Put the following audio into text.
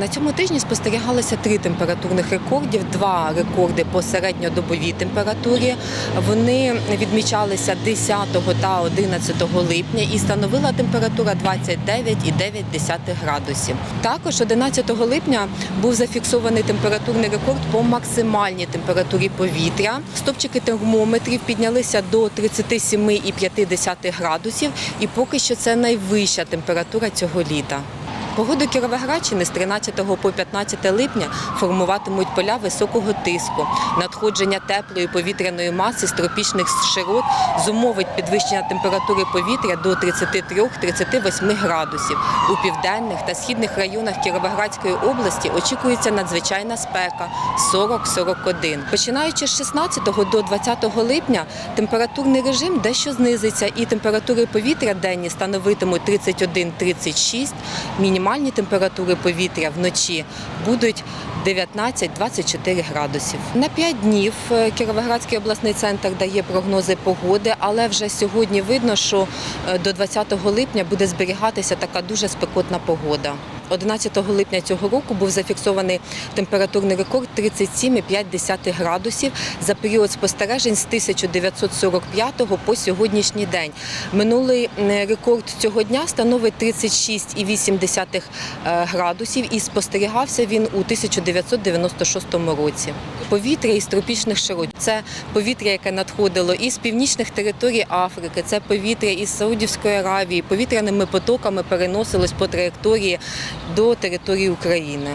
На цьому тижні спостерігалося три температурних рекордів, два рекорди по середньодобовій температурі. Вони відмічалися 10 та 11 липня і становила температура 29,9 градусів. Також 11 липня був зафіксований температурний рекорд по максимальній температурі повітря. Стопчики термометрів піднялися до 37,5 градусів, і поки що це найвища температура цього літа. Погоду Кіровоградщини з 13 по 15 липня формуватимуть поля високого тиску. Надходження теплої повітряної маси з тропічних широт зумовить підвищення температури повітря до 33-38 градусів. У південних та східних районах Кіровоградської області очікується надзвичайна спека 40-41. Починаючи з 16 до 20 липня температурний режим дещо знизиться і температури повітря денні становитимуть 31-36, мінімальні температури повітря вночі будуть 19-24 градусів. На 5 днів е, Кіровоградський обласний центр дає прогнози погоди, але вже сьогодні видно, що е, до 20 липня буде зберігатися така дуже спекотна погода. 11 липня цього року був зафіксований температурний рекорд 37,5 градусів за період спостережень з 1945 по сьогоднішній день. Минулий рекорд цього дня становить 36,8 е, градусів і спостерігався він у 1996 році. Повітря із тропічних широт це повітря, яке надходило із північних територій Африки, це повітря із Саудівської Аравії, повітряними потоками переносилось по траєкторії до території України.